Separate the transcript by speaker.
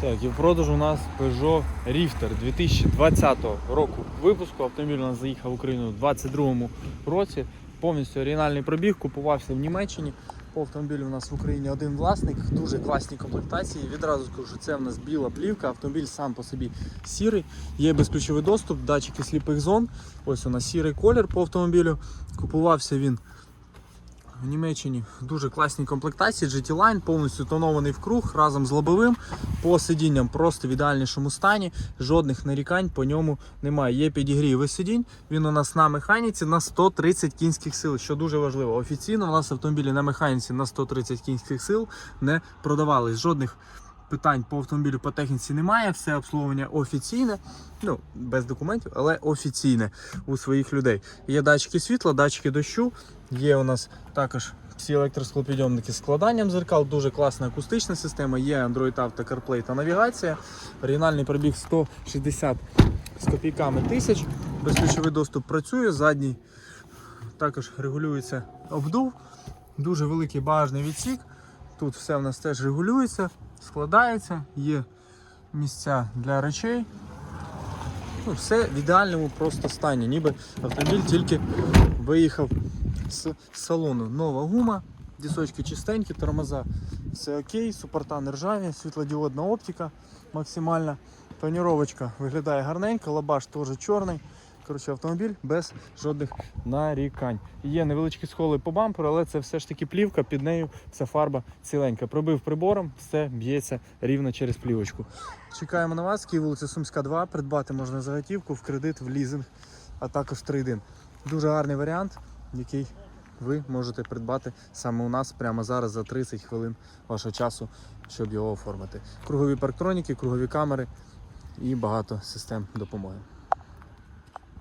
Speaker 1: Так, і в продажу у нас Peugeot Rifter 2020 року випуску. Автомобіль у нас заїхав в Україну у 2022 році. Повністю оригінальний пробіг, купувався в Німеччині. По автомобілю у нас в Україні один власник, дуже класні комплектації. Відразу скажу, що це в нас біла плівка, автомобіль сам по собі сірий, є безключовий доступ, датчики сліпих зон. Ось у нас сірий колір по автомобілю. Купувався він в Німеччині дуже класній комплектації. GT Line повністю тонований в круг разом з лобовим. По сидінням просто в ідеальнішому стані. Жодних нарікань по ньому немає. Є підігрів сидінь. Він у нас на механіці на 130 кінських сил, що дуже важливо. Офіційно у нас автомобілі на механіці на 130 кінських сил не продавались. Жодних питань по автомобілю по техніці немає. Все обслуговування офіційне, ну без документів, але офіційне у своїх людей. Є датчики світла, датчики дощу. Є у нас також всі електросклопідйомники з складанням зеркал, дуже класна акустична система, є Android Auto, CarPlay та навігація. Оригінальний пробіг 160 з копійками тисяч. Безключовий доступ працює, задній також регулюється обдув. Дуже великий багажний відсік. Тут все в нас теж регулюється, складається, є місця для речей. Ну, все в ідеальному просто стані, ніби автомобіль тільки виїхав з салону. Нова гума, дісочки чистенькі, тормоза. Все окей, супорта не ржаві, світлодіодна оптика максимальна. Тоніровочка виглядає гарненько, лабаш теж чорний. Коротше, автомобіль без жодних нарікань. Є невеличкі сколи по бамперу, але це все ж таки плівка, під нею вся фарба ціленька. Пробив прибором, все б'ється рівно через плівочку. Чекаємо на вас, Київ вулиця Сумська, 2. Придбати можна за готівку, в кредит, в лізинг, а також трейдин. Дуже гарний варіант, який ви можете придбати саме у нас прямо зараз за 30 хвилин вашого часу, щоб його оформити. Кругові парктроніки, кругові камери і багато систем допомоги.